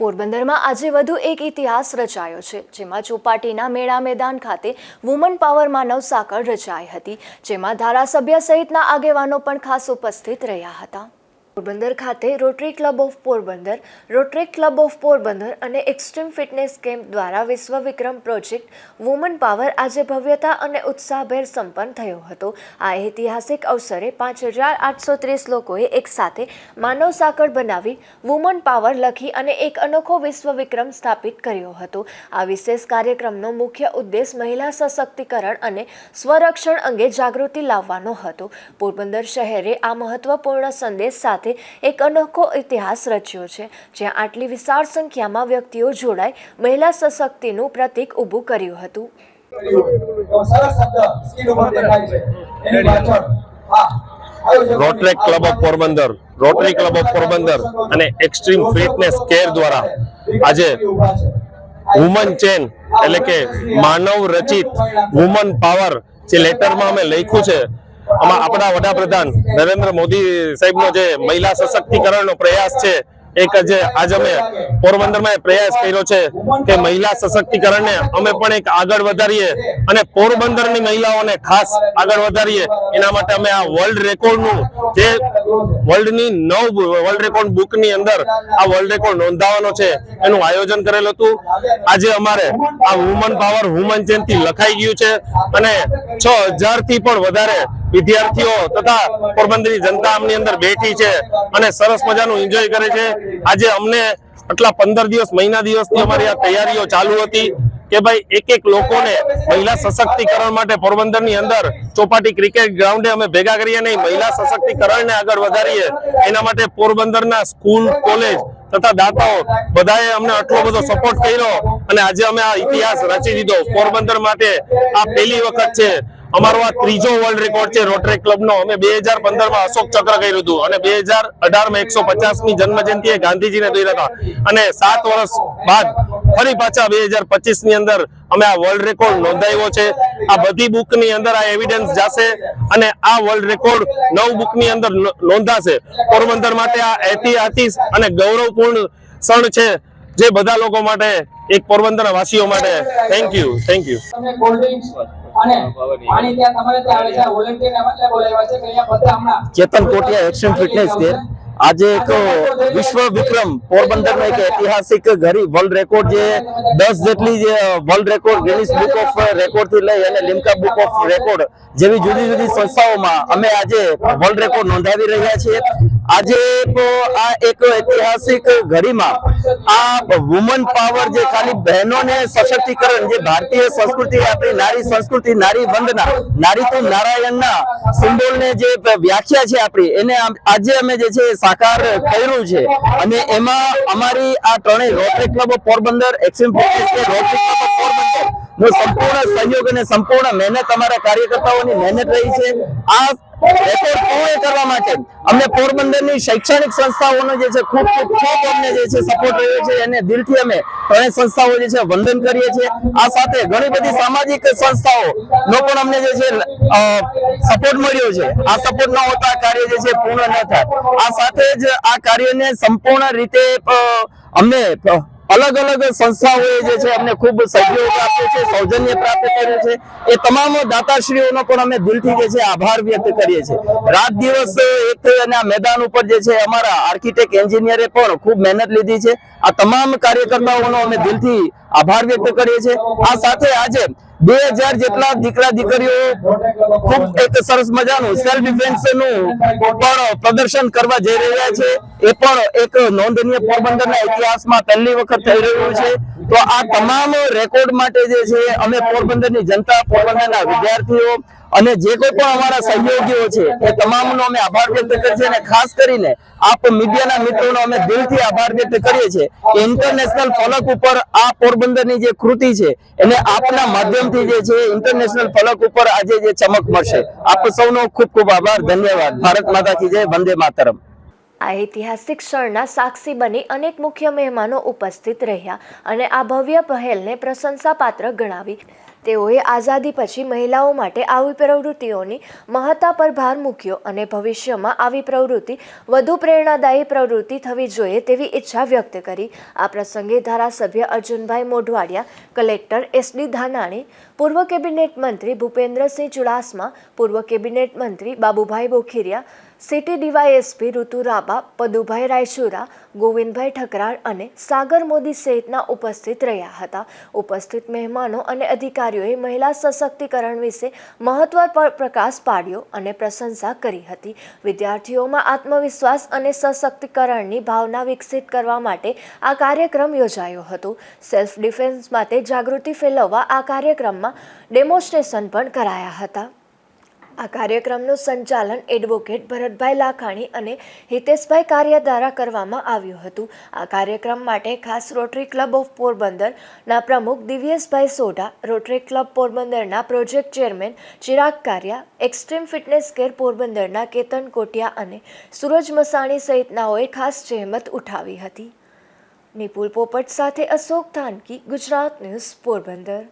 પોરબંદરમાં આજે વધુ એક ઇતિહાસ રચાયો છે, જેમાં ચોપાટીના મેળા મેદાન ખાતે વુમન પાવર માનવ સાંકળ રચાઈ હતી, જેમાં ધારાસભ્ય સહિતના આગેવાનો પણ ખાસ ઉપસ્થિત રહ્યા હતા. પોરબંદર ખાતે Rotary Club of Porbandar Rotary Club of Porbandar અને એક્સ્ટ્રીમ ફિટનેસ કેમ્પ દ્વારા વિશ્વ વિક્રમ પ્રોજેક્ટ વુમન પાવર આજે ભવ્યતા અને ઉત્સાહભેર સંપન્ન થયો હતો. આ ઐતિહાસિક અવસરે પાંચ હજાર આઠસો ત્રીસ લોકોએ એકસાથે માનવ સાંકળ બનાવી વુમન પાવર લખી અને એક અનોખો વિશ્વ વિક્રમ સ્થાપિત કર્યો હતો. આ વિશેષ કાર્યક્રમનો મુખ્ય ઉદ્દેશ મહિલા સશક્તિકરણ અને સ્વરક્ષણ અંગે જાગૃતિ લાવવાનો હતો. પોરબંદર શહેરે આ મહત્વપૂર્ણ સંદેશ સાથે એક અનોખો ઇતિહાસ રચ્યો છે, જ્યાં આટલી વિશાળ સંખ્યામાં વ્યક્તિઓ જોડાઈ મહિલા સશક્તિનું પ્રતીક ઊભું કર્યું હતું. Rotaract Club of Porbandar, Rotary Club of Porbandar અને એક્સ્ટ્રીમ ફિટનેસ કેર દ્વારા આજે વુમન ચેન એટલે કે માનવ રચિત વુમન પાવર જે લેટરમાં અમે લખ્યું છે આમાં આપણા વડાપ્રધાન નરેન્દ્ર મોદી સાહેબનો જે મહિલા સશક્તિકરણનો પ્રયાસ છે, એક જે આજ અમે પોરબંદરમાં પ્રયાસ કર્યો છે કે મહિલા સશક્તિકરણને અમે પણ એક આગળ વધારીએ અને પોરબંદરની મહિલાઓને ખાસ આગળ વધારીએ. એના માટે અમે આ વર્લ્ડ રેકોર્ડનું જે વર્લ્ડની નવ વર્લ્ડ રેકોર્ડ બુકની અંદર આ વર્લ્ડ રેકોર્ડ નોંધાવાનો છે, એનું આયોજન કરેલું હતું. આજે અમારે આ વુમન પાવર વુમન ચેનથી લખાઈ ગયું છે અને છ હજારથી પણ વધારે વિદ્યાર્થીઓ તથા પોરબંદરની જનતા આમની અંદર બેઠી છે અને સરસ મજાનું એન્જોય કરે છે. આજે અમને આટલા પંદર દિવસ, મહિના દિવસથી અમારી આ તૈયારીઓ ચાલુ હતી કે ભાઈ એક એક લોકોને મહિલા સશક્તિકરણ માટે પોરબંદરની અંદર ચોપાટી ક્રિકેટ ગ્રાઉન્ડે અમે ભેગા કરીએ નહીં મહિલા સશક્તિકરણને આગળ વધારીએ. એના માટે પોરબંદરના સ્કૂલ, કોલેજ તથા દાતાઓ બધાએ અમને આટલો બધો સપોર્ટ કર્યો અને આજે અમે આ ઇતિહાસ રચી દીધો. પોરબંદર માટે આ પહેલી વખત છે. અમારો આ ત્રીજો વર્લ્ડ રેકોર્ડ છે રોટરી ક્લબનો અમે બે હજાર પંદરમાં અશોક ચક્ર કર્યું હતું અને બે હજાર અઢારમાં એકસો પચાસની જન્મ જયંતિએ ગાંધીજીને દોર્યા હતા. અને સાત વર્ષ બાદ ફરી પાછા બે હજાર પચીસની અંદર અમે આ વર્લ્ડ રેકોર્ડ નોંધાવ્યો છે. આ બધી બુકની અંદર આ એવિડન્સ જશે અને આ વર્લ્ડ રેકોર્ડ નવ બુકની અંદર નોંધાશે. પોરબંદર માટે આ ઐતિહાસિક અને ગૌરવપૂર્ણ ક્ષણ છે જે બધા લોકો માટે, એક પોરબંદર વાસીઓ માટે થેન્ક યુ થેન્ક યુ અને પાણી ત્યાં તમારે ત્યાં આવે છે. વોલન્ટિયર માટે બોલાવ્યા છે કે અહીંયા બધા હમણાં ચેતન કોટિયા એક્શન ફિટનેસ કે આજે એક વિશ્વ વિક્રમ પોરબંદર એક ઐતિહાસિક ઘડી વર્લ્ડ રેકોર્ડ જે દસ જેટલી જે world record Guinness book of રેકોર્ડથી લઈ અને લિમ્કા બુક ઓફ રેકોર્ડ જેવી જુદી જુદી સંસ્થાઓમાં અમે આજે વર્લ્ડ રેકોર્ડ નોંધાવી રહ્યા છીએ. આજે આ એક ઐતિહાસિક ઘડીમાં આ વુમન પાવર જે ખાલી બહેનોને સશક્તિકરણ, જે ભારતીય સંસ્કૃતિ, આપણી નારી સંસ્કૃતિ, નારી વંદના, નારી તો નારાયણના સિમ્બોલને જે વ્યાખ્યા છે આપણી, એને આજે અમે જે છે સાકાર કર્યું છે. અને એમાં અમારી આ ત્રણેય રોટરી ક્લબ પોરબંદર, એક્સિમ રોટરી ક્લબ પોરબંદર, નો સંપૂર્ણ સહયોગ અને સંપૂર્ણ મહેનત અમારા કાર્યકર્તાઓની મહેનત રહી છે. આ કરવા માટે. અમને પોરબંદરની શૈક્ષણિક સંસ્થાઓનો જે છે ખૂબ ખૂબ અમને જે સંસ્થાઓ જે છે વંદન કરીએ છીએ. આ સાથે ઘણી બધી સામાજિક સંસ્થાઓ નો પણ અમને જે છે સપોર્ટ મળ્યો છે. આ સપોર્ટ ન હોતા કાર્ય જે છે પૂર્ણ ન થાય. આ સાથે જ આ કાર્યને સંપૂર્ણ રીતે અમને અલગ અલગ સંસ્થાઓએ જે છે અમને ખૂબ સહયોગ આપ્યો છે, સૌજન્ય પ્રાપ્ત કર્યું છે. એ તમામ દાતાશ્રીઓનો પણ અમે દિલથી જે છે આભાર વ્યક્ત કરીએ છીએ. રાત દિવસ એક થઈ અને આ મેદાન ઉપર જે છે અમારા આર્કિટેક્ટ એન્જિનિયરે પણ ખૂબ મહેનત લીધી છે. આ તમામ કાર્યકર્તાઓનો અમે દિલથી આભાર વ્યક્ત કરીએ છીએ. આ સાથે આજે બે હજાર જેટલા દીકરા દીકરીઓ ખૂબ એક સરસ મજાનું સેલ્ફ ડિફેન્સનું પણ પ્રદર્શન કરવા જઈ રહ્યા છે. એ પણ એક નોંધનીય પોરબંદરના ઇતિહાસમાં પહેલી વખત થઈ રહ્યું છે. તો આ તમામ રેકોર્ડ માટે જે છે, અમે પોરબંદરની જનતા, પોરબંદરના વિદ્યાર્થીઓ અને જે કોઈ પણ અમારા સહયોગીઓ છે, એ તમામનો અમે આભાર વ્યક્ત કરીએ છીએ અને ખાસ કરીને આપ મીડિયાના મિત્રોનો અમે દિલથી આભાર વ્યક્ત કરીએ છીએ. ઇન્ટરનેશનલ ફલક ઉપર આ પોરબંદરની જે કૃતિ છે, એને આપના માધ્યમથી જે છે ઇન્ટરનેશનલ ફલક ઉપર આજે જે ચમક મળશે. આપ સૌનો ખૂબ ખૂબ આભાર, ધન્યવાદ. ભારત માતા કી જય, વંદે માતરમ. આ ઐતિહાસિક ક્ષણના સાક્ષી બની અનેક મુખ્ય મહેમાનો ઉપસ્થિત રહ્યા અને આ ભવ્ય પહેલને પ્રશંસાપાત્ર ગણાવી. તેઓએ આઝાદી પછી મહિલાઓ માટે આવી પ્રવૃત્તિઓની મહત્તા પર ભાર મૂક્યો અને ભવિષ્યમાં આવી પ્રવૃત્તિ વધુ પ્રેરણાદાયી પ્રવૃત્તિ થવી જોઈએ તેવી ઈચ્છા વ્યક્ત કરી. આ પ્રસંગે ધારાસભ્ય Arjunbhai Modhwadia, collector S D Dhanani, પૂર્વ કેબિનેટ મંત્રી ભૂપેન્દ્રસિંહ ચુડાસમા, પૂર્વ કેબિનેટ મંત્રી બાબુભાઈ બોખીરિયા, સિટી ડીવાયએસપી ઋતુ રાબા, પદુભાઈ રાયચુરા, ગોવિંદભાઈ ઠકરાર અને સાગર મોદી સહિતના ઉપસ્થિત રહ્યા હતા. ઉપસ્થિત મહેમાનો અને અધિકારીઓએ મહિલા સશક્તિકરણ વિશે મહત્વ પર પ્રકાશ પાડ્યો અને પ્રશંસા કરી હતી. વિદ્યાર્થીઓમાં આત્મવિશ્વાસ અને સશક્તિકરણની ભાવના વિકસિત કરવા માટે આ કાર્યક્રમ યોજાયો હતો. સેલ્ફ ડિફેન્સ માટે જાગૃતિ ફેલાવવા આ કાર્યક્રમમાં ડેમોન્સ્ટ્રેશન પણ કરાયા હતા. આ કાર્યક્રમનું સંચાલન એડવોકેટ ભરતભાઈ લાખાણી અને હિતેશભાઈ કાર્ય દ્વારા કરવામાં આવ્યું હતું. આ કાર્યક્રમ માટે ખાસ રોટરી ક્લબ ઓફ પોરબંદરના પ્રમુખ દિવ્યેશભાઈ સોઢા રોટરી ક્લબ પોરબંદરના project chairman Chirag Kariya extreme fitness care પોરબંદરના કેતન કોટિયા અને સુરજ મસાણી સહિતનાઓએ ખાસ જહેમત ઉઠાવી હતી. નિપુલ પોપટ સાથે અશોક થાનકી, ગુજરાત ન્યૂઝ પોરબંદર.